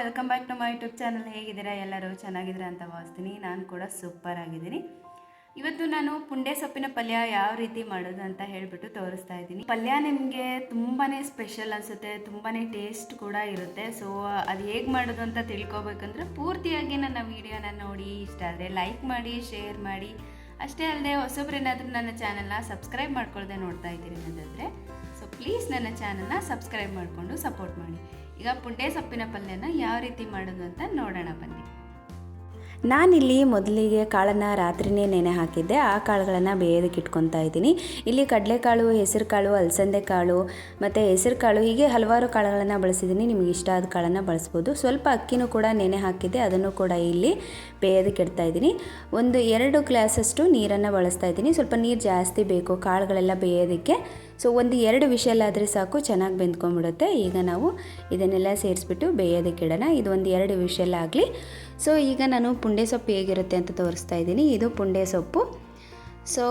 Welcome back to my YouTube channel ಹೇಗಿದ್ದೀರಾ? ಎಲ್ಲರೂ ಚೆನ್ನಾಗಿದ್ದೀರಾ ಅಂತ ಭಾವಿಸ್ತೀನಿ. ನಾನು ಕೂಡ ಸೂಪರ್ ಆಗಿದ್ದೀನಿ. ಇವತ್ತು ನಾನು ಪುಂಡೆ ಸೊಪ್ಪಿನ ಪಲ್ಯ ಯಾವ ರೀತಿ ಮಾಡೋದು ಅಂತ ಹೇಳಿಬಿಟ್ಟು ತೋರಿಸ್ತಾ ಇದ್ದೀನಿ. ಪಲ್ಯ ನಿಮಗೆ ತುಂಬಾ ಸ್ಪೆಷಲ್ ಅನಿಸುತ್ತೆ ತುಂಬಾ ಟೇಸ್ಟ್ ಕೂಡ ಇರುತ್ತೆ. ಸೊ ಅದು ಹೇಗೆ ಮಾಡೋದು ಅಂತ ತಿಳ್ಕೊಬೇಕಂದ್ರೆ ಪೂರ್ತಿಯಾಗಿ ನನ್ನ ವೀಡಿಯೋನ ನೋಡಿ, ಇಷ್ಟ ಆದರೆ ಲೈಕ್ ಮಾಡಿ ಶೇರ್ ಮಾಡಿ. ಅಷ್ಟೇ ಅಲ್ಲದೆ ಹೊಸಬ್ರೇನಾದರೂ ನನ್ನ ಚಾನಲ್ನ ಸಬ್ಸ್ಕ್ರೈಬ್ ಮಾಡ್ಕೊಳ್ದೆ ನೋಡ್ತಾ ಇದ್ದೀನಿ ಸೊ ಪ್ಲೀಸ್ ನನ್ನ ಚಾನಲ್ನ ಸಬ್ಸ್ಕ್ರೈಬ್ ಮಾಡಿಕೊಂಡು ಸಪೋರ್ಟ್ ಮಾಡಿ. ಈಗ ಪುಂಡೆ ಸೊಪ್ಪಿನ ಪಲ್ಯನ ಯಾವ ರೀತಿ ಮಾಡೋದು ಅಂತ ನೋಡೋಣ ಬನ್ನಿ. ನಾನಿಲ್ಲಿ ಮೊದಲಿಗೆ ಕಾಳನ್ನು ರಾತ್ರಿನೇ ನೆನೆ ಹಾಕಿದ್ದೆ. ಆ ಕಾಳುಗಳನ್ನು ಬೇಯೋದಕ್ಕೆ ಇಟ್ಕೊತಾ ಇದ್ದೀನಿ. ಇಲ್ಲಿ ಕಡಲೆಕಾಳು ಹೆಸರು ಕಾಳು ಅಲಸಂದೆ ಕಾಳು ಮತ್ತು ಹೆಸರು ಕಾಳು ಹೀಗೆ ಹಲವಾರು ಕಾಳುಗಳನ್ನು ಬಳಸಿದ್ದೀನಿ. ನಿಮಗೆ ಇಷ್ಟ ಆದ ಕಾಳನ್ನು ಬಳಸ್ಬೋದು. ಸ್ವಲ್ಪ ಅಕ್ಕಿನೂ ಕೂಡ ನೆನೆ ಹಾಕಿದ್ದೆ. ಅದನ್ನು ಕೂಡ ಇಲ್ಲಿ ಬೇಯೋದಕ್ಕೆ ಇಡ್ತಾ ಇದ್ದೀನಿ. ಒಂದು ಎರಡು ಗ್ಲಾಸಷ್ಟು ನೀರನ್ನು ಬಳಸ್ತಾ ಇದ್ದೀನಿ. ಸ್ವಲ್ಪ ನೀರು ಜಾಸ್ತಿ ಬೇಕು ಕಾಳುಗಳೆಲ್ಲ ಬೇಯೋದಕ್ಕೆ. ಸೊ ಒಂದು ಎರಡು ವಿಷಲ್ಲಾದರೆ ಸಾಕು, ಚೆನ್ನಾಗಿ ಬೆಂದ್ಕೊಂಡ್ಬಿಡುತ್ತೆ. ಈಗ ನಾವು ಇದನ್ನೆಲ್ಲ ಸೇರಿಸ್ಬಿಟ್ಟು ಬೇಯೋದಕ್ಕೆ ಇಡೋಣ. ಇದು ಒಂದು ಎರಡು ವಿಷಲ್ಲಾಗಲಿ ಸೊ ಈಗ ನಾನು ಪುಂಡೆ ಸೊಪ್ಪು ಹೇಗಿರುತ್ತೆ ಅಂತ ತೋರಿಸ್ತಾ ಇದ್ದೀನಿ. ಇದು ಪುಂಡೆ ಸೊಪ್ಪು. ಸೊ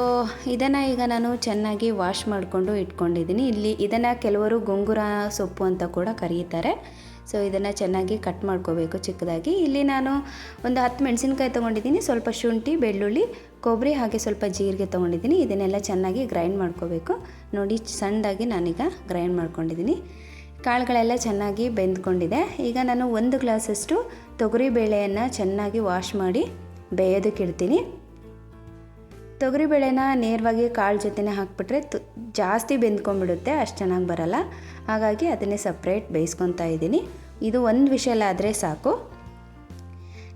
ಇದನ್ನು ಈಗ ನಾನು ಚೆನ್ನಾಗಿ ವಾಶ್ ಮಾಡಿಕೊಂಡು ಇಟ್ಕೊಂಡಿದ್ದೀನಿ. ಇಲ್ಲಿ ಇದನ್ನು ಕೆಲವರು ಗೊಂಗುರ ಸೊಪ್ಪು ಅಂತ ಕೂಡ ಕರೀತಾರೆ. ಸೊ ಇದನ್ನು ಚೆನ್ನಾಗಿ ಕಟ್ ಮಾಡ್ಕೋಬೇಕು ಚಿಕ್ಕದಾಗಿ. ಇಲ್ಲಿ ನಾನು ಒಂದು ಹತ್ತು ಮೆಣಸಿನ್ಕಾಯಿ ತೊಗೊಂಡಿದ್ದೀನಿ, ಸ್ವಲ್ಪ ಶುಂಠಿ, ಬೆಳ್ಳುಳ್ಳಿ ಕೊಬ್ಬರಿ ಹಾಗೆ ಸ್ವಲ್ಪ ಜೀರಿಗೆ ತೊಗೊಂಡಿದ್ದೀನಿ. ಇದನ್ನೆಲ್ಲ ಚೆನ್ನಾಗಿ ಗ್ರೈಂಡ್ ಮಾಡ್ಕೋಬೇಕು. ನೋಡಿ, ಸಣ್ಣದಾಗಿ ನಾನೀಗ ಗ್ರೈಂಡ್ ಮಾಡ್ಕೊಂಡಿದ್ದೀನಿ. ಕಾಳುಗಳೆಲ್ಲ ಚೆನ್ನಾಗಿ ಬೆಂದ್ಕೊಂಡಿದೆ. ಈಗ ನಾನು ಒಂದು ಗ್ಲಾಸಷ್ಟು ತೊಗರಿ ಬೇಳೆಯನ್ನು ಚೆನ್ನಾಗಿ ವಾಶ್ ಮಾಡಿ ಬೇಯೋದಕ್ಕೆ ಇಡ್ತೀನಿ. ತೊಗರಿಬೇಳೆನ ನೇರವಾಗಿ ಕಾಳು ಜೊತೆನೇ ಹಾಕಿಬಿಟ್ರೆ ತು, ಜಾಸ್ತಿ ಬೆಂದ್ಕೊಂಡ್ಬಿಡುತ್ತೆ, ಅಷ್ಟು ಚೆನ್ನಾಗಿ ಬರಲ್ಲ. ಹಾಗಾಗಿ ಅದನ್ನೇ ಸಪ್ರೇಟ್ ಬೇಯಿಸ್ಕೊತಾ ಇದ್ದೀನಿ. ಇದು ಒಂದು ವಿಷಯಲ್ಲಾದರೆ ಸಾಕು.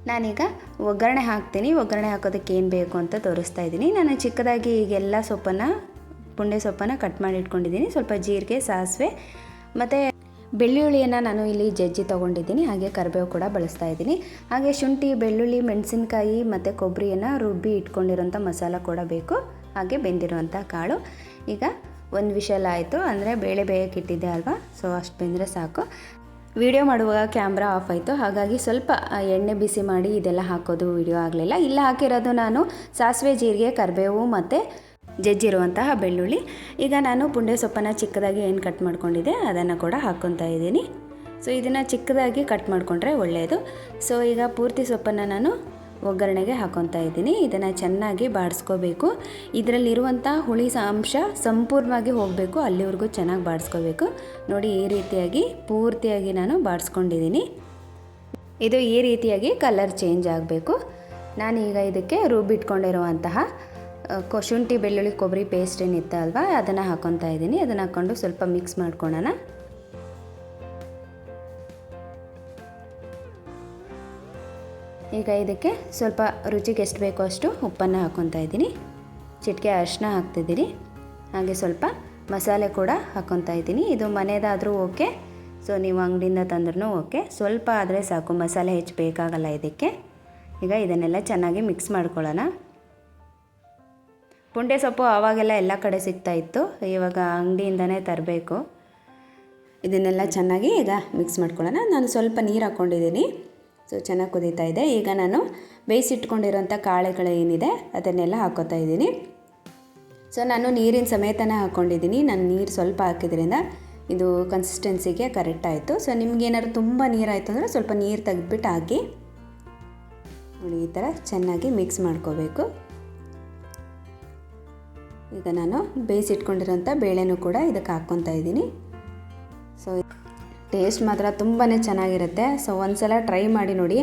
ನಾನೀಗ ಒಗ್ಗರಣೆ ಹಾಕ್ತೀನಿ. ಒಗ್ಗರಣೆ ಹಾಕೋದಕ್ಕೆ ಏನು ಬೇಕು ಅಂತ ತೋರಿಸ್ತಾ ಇದ್ದೀನಿ. ನಾನು ಚಿಕ್ಕದಾಗಿ ಈಗೆಲ್ಲ ಸೊಪ್ಪನ್ನು, ಪುಂಡೆ ಸೊಪ್ಪನ್ನು ಕಟ್ ಮಾಡಿ ಇಟ್ಕೊಂಡಿದ್ದೀನಿ. ಸ್ವಲ್ಪ ಜೀರಿಗೆ, ಸಾಸಿವೆ, ಮತ್ತು ಬೆಳ್ಳುಳ್ಳಿಯನ್ನು ನಾನು ಇಲ್ಲಿ ಜಜ್ಜಿ ತೊಗೊಂಡಿದ್ದೀನಿ, ಹಾಗೆ ಕರಿಬೇವು ಕೂಡ ಬಳಸ್ತಾ ಇದ್ದೀನಿ. ಹಾಗೆ ಶುಂಠಿ, ಬೆಳ್ಳುಳ್ಳಿ, ಮೆಣಸಿನ್ಕಾಯಿ ಮತ್ತು ಕೊಬ್ಬರಿಯನ್ನು ರುಬ್ಬಿ ಇಟ್ಕೊಂಡಿರೋಂಥ ಮಸಾಲ ಕೂಡ ಬೇಕು. ಹಾಗೆ ಬೆಂದಿರುವಂಥ ಕಾಳು. ಈಗ ಒಂದು ವಿಷಲ್ ಆಯಿತು, ಅಂದರೆ ಬೇಳೆ ಬೇಯಕ್ಕೆ ಇಟ್ಟಿದ್ದೆ ಅಲ್ವಾ? ಸೊ ಅಷ್ಟು ಬೆಂದರೆ ಸಾಕು. ವಿಡಿಯೋ ಮಾಡುವಾಗ ಕ್ಯಾಮ್ರಾ ಆಫ್ ಆಯಿತು. ಹಾಗಾಗಿ ಸ್ವಲ್ಪ ಎಣ್ಣೆ ಬಿಸಿ ಮಾಡಿ ಇದೆಲ್ಲ ಹಾಕೋದು ವಿಡಿಯೋ ಆಗಲಿಲ್ಲ. ಇಲ್ಲ ಹಾಕಿರೋದು ನಾನು ಸಾಸಿವೆ ಜೀರಿಗೆ, ಕರಿಬೇವು ಮತ್ತು ಜಜ್ಜಿರುವಂತಹ ಬೆಳ್ಳುಳ್ಳಿ. ಈಗ ನಾನು ಪುಂಡೆ ಸೊಪ್ಪನ್ನು ಚಿಕ್ಕದಾಗಿ ಏನು ಕಟ್ ಮಾಡ್ಕೊಂಡಿದ್ದೆ, ಅದನ್ನು ಕೂಡ ಹಾಕ್ಕೊತಾ ಇದ್ದೀನಿ. ಸೊ ಇದನ್ನು ಚಿಕ್ಕದಾಗಿ ಕಟ್ ಮಾಡಿಕೊಂಡ್ರೆ ಒಳ್ಳೆಯದು ಸೊ ಈಗ ಪೂರ್ತಿ ಸೊಪ್ಪನ್ನು ನಾನು ಒಗ್ಗರಣೆಗೆ ಹಾಕೊತಾ ಇದ್ದೀನಿ. ಇದನ್ನು ಚೆನ್ನಾಗಿ ಬಾಡಿಸ್ಕೋಬೇಕು. ಇದರಲ್ಲಿರುವಂಥ ಹುಳಿ ಅಂಶ ಸಂಪೂರ್ಣವಾಗಿ ಹೋಗಬೇಕು. ಅಲ್ಲಿವರೆಗೂ ಚೆನ್ನಾಗಿ ಬಾಡಿಸ್ಕೋಬೇಕು. ನೋಡಿ, ಈ ರೀತಿಯಾಗಿ ಪೂರ್ತಿಯಾಗಿ ನಾನು ಬಾಡಿಸ್ಕೊಂಡಿದ್ದೀನಿ. ಇದು ಈ ರೀತಿಯಾಗಿ ಕಲರ್ ಚೇಂಜ್ ಆಗಬೇಕು. ನಾನೀಗ ಇದಕ್ಕೆ ರುಬ್ಬಿಟ್ಕೊಂಡಿರುವಂತಹ ಶುಂಠಿ ಬೆಳ್ಳುಳ್ಳಿ, ಕೊಬ್ಬರಿ ಪೇಸ್ಟ್ ಏನಿತ್ತು ಅಲ್ವಾ ಅದನ್ನು ಹಾಕ್ಕೊತಾ ಇದ್ದೀನಿ. ಅದನ್ನು ಹಾಕ್ಕೊಂಡು ಸ್ವಲ್ಪ ಮಿಕ್ಸ್ ಮಾಡ್ಕೊಳ್ಳೋಣ ಈಗ ಇದಕ್ಕೆ ಸ್ವಲ್ಪ ರುಚಿಗೆ ಎಷ್ಟು ಬೇಕೋ ಅಷ್ಟು ಉಪ್ಪನ್ನು ಹಾಕ್ಕೊತಾ ಇದ್ದೀನಿ. ಚಿಟಿಕೆ ಅರಿಶಿನ ಹಾಕ್ತಿದ್ದೀನಿ. ಹಾಗೆ ಸ್ವಲ್ಪ ಮಸಾಲೆ ಕೂಡ ಹಾಕ್ಕೊತಾ ಇದ್ದೀನಿ. ಇದು ಮನೆಯದಾದರೂ ಓಕೆ, ಸೊ ನೀವು ಅಂಗಡಿಯಿಂದ ತಂದ್ರೂ ಓಕೆ. ಸ್ವಲ್ಪ ಆದರೆ ಸಾಕು, ಮಸಾಲೆ ಹೆಚ್ಚು ಬೇಕಾಗಲ್ಲ ಇದಕ್ಕೆ. ಈಗ ಇದನ್ನೆಲ್ಲ ಚೆನ್ನಾಗಿ ಮಿಕ್ಸ್ ಮಾಡ್ಕೊಳ್ಳೋಣ ಪುಂಡೆ ಸೊಪ್ಪು ಆವಾಗೆಲ್ಲ ಎಲ್ಲ ಕಡೆ ಸಿಗ್ತಾ ಇತ್ತು. ಇವಾಗ ಅಂಗಡಿಯಿಂದನೇ ತರಬೇಕು. ಇದನ್ನೆಲ್ಲ ಚೆನ್ನಾಗಿ ಈಗ ಮಿಕ್ಸ್ ಮಾಡ್ಕೊಳ್ಳೋಣ. ನಾನು ಸ್ವಲ್ಪ ನೀರು ಹಾಕ್ಕೊಂಡಿದ್ದೀನಿ. ಸೊ ಚೆನ್ನಾಗಿ ಕುದೀತಾ ಇದೆ. ಈಗ ನಾನು ಬೇಯಿಸಿಟ್ಕೊಂಡಿರೋಂಥ ಕಾಳೆಗಳು ಏನಿದೆ, ಅದನ್ನೆಲ್ಲ ಹಾಕೋತಾ ಇದ್ದೀನಿ. ಸೊ ನಾನು ನೀರಿನ ಸಮೇತನೇ ಹಾಕ್ಕೊಂಡಿದ್ದೀನಿ. ನಾನು ನೀರು ಸ್ವಲ್ಪ ಹಾಕಿದ್ರಿಂದ ಇದು ಕನ್ಸಿಸ್ಟೆನ್ಸಿಗೆ ಕರೆಕ್ಟ್ ಆಯಿತು. ಸೊ ನಿಮ್ಗೇನಾದ್ರು ತುಂಬ ನೀರಾಯಿತು ಅಂದರೆ ಸ್ವಲ್ಪ ನೀರು ತೆಗೆದ್ಬಿಟ್ಟು ಹಾಕಿ. ನೋಡಿ, ಈ ಥರ ಚೆನ್ನಾಗಿ ಮಿಕ್ಸ್ ಮಾಡ್ಕೋಬೇಕು. ಈಗ ನಾನು ಬೇಯಿಸಿಟ್ಕೊಂಡಿರೋಂಥ ಬೇಳೆನೂ ಕೂಡ ಇದಕ್ಕೆ ಹಾಕ್ಕೊತಾ ಇದ್ದೀನಿ. ಸೊ ಟೇಸ್ಟ್ ಮಾತ್ರ ತುಂಬಾ ಚೆನ್ನಾಗಿರುತ್ತೆ. ಸೊ ಒಂದ್ಸಲ ಟ್ರೈ ಮಾಡಿ ನೋಡಿ.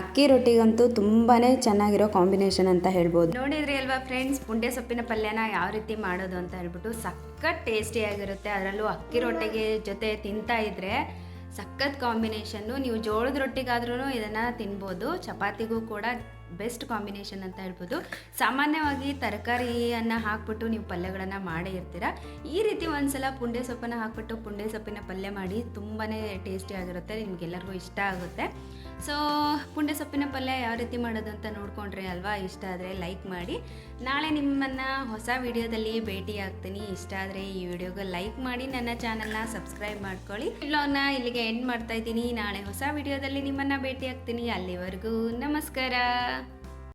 ಅಕ್ಕಿ ರೊಟ್ಟಿಗಂತೂ ತುಂಬಾ ಚೆನ್ನಾಗಿರೋ ಕಾಂಬಿನೇಷನ್ ಅಂತ ಹೇಳ್ಬೋದು. ನೋಡಿದ್ರಿ ಅಲ್ವಾ ಫ್ರೆಂಡ್ಸ್ ಪುಂಡೆ ಸೊಪ್ಪಿನ ಪಲ್ಯನ ಯಾವ ರೀತಿ ಮಾಡೋದು ಅಂತ ಹೇಳ್ಬಿಟ್ಟು ಸಖತ್ ಟೇಸ್ಟಿಯಾಗಿರುತ್ತೆ ಅದರಲ್ಲೂ ಅಕ್ಕಿ ರೊಟ್ಟಿಗೆ ಜೊತೆ ತಿಂತಾ ಇದ್ರೆ ಸಖತ್ ಕಾಂಬಿನೇಷನ್ನು ನೀವು ಜೋಳದ ರೊಟ್ಟಿಗಾದ್ರೂ ಇದನ್ನು ತಿನ್ಬೋದು. ಚಪಾತಿಗೂ ಕೂಡ ಬೆಸ್ಟ್ ಕಾಂಬಿನೇಷನ್ ಅಂತ ಹೇಳ್ಬೋದು. ಸಾಮಾನ್ಯವಾಗಿ ತರಕಾರಿಯನ್ನು ಹಾಕ್ಬಿಟ್ಟು ನೀವು ಪಲ್ಯಗಳನ್ನು ಮಾಡೇ ಇರ್ತೀರ? ಈ ರೀತಿ ಒಂದ್ಸಲ ಪುಂಡೆ ಸೊಪ್ಪನ್ನು ಹಾಕ್ಬಿಟ್ಟು ಪುಂಡೆ ಸೊಪ್ಪಿನ ಪಲ್ಯ ಮಾಡಿ ತುಂಬಾ ಟೇಸ್ಟಿಯಾಗಿರುತ್ತೆ ನಿಮಗೆಲ್ಲರಿಗೂ ಇಷ್ಟ ಆಗುತ್ತೆ. ಸೊ ಪುಂಡೆ ಸೊಪ್ಪಿನ ಪಲ್ಯ ಯಾವ ರೀತಿ ಮಾಡೋದು ಅಂತ ನೋಡ್ಕೊಂಡ್ರೆ ಅಲ್ವಾ? ಇಷ್ಟ ಆದರೆ ಲೈಕ್ ಮಾಡಿ. ನಾಳೆ ನಿಮ್ಮನ್ನು ಹೊಸ ವಿಡಿಯೋದಲ್ಲಿ ಭೇಟಿ ಆಗ್ತೀನಿ ಇಷ್ಟ ಆದರೆ ಈ ವಿಡಿಯೋಗೆ ಲೈಕ್ ಮಾಡಿ, ನನ್ನ ಚಾನಲ್ನ ಸಬ್ಸ್ಕ್ರೈಬ್ ಮಾಡ್ಕೊಳ್ಳಿ. ವ್ಲಾಗ್ನ ಇಲ್ಲಿಗೆ ಎಂಡ್ ಮಾಡ್ತಾ ಇದ್ದೀನಿ. ನಾಳೆ ಹೊಸ ವಿಡಿಯೋದಲ್ಲಿ ನಿಮ್ಮನ್ನು ಭೇಟಿ ಆಗ್ತೀನಿ ಅಲ್ಲಿವರೆಗೂ ನಮಸ್ಕಾರ.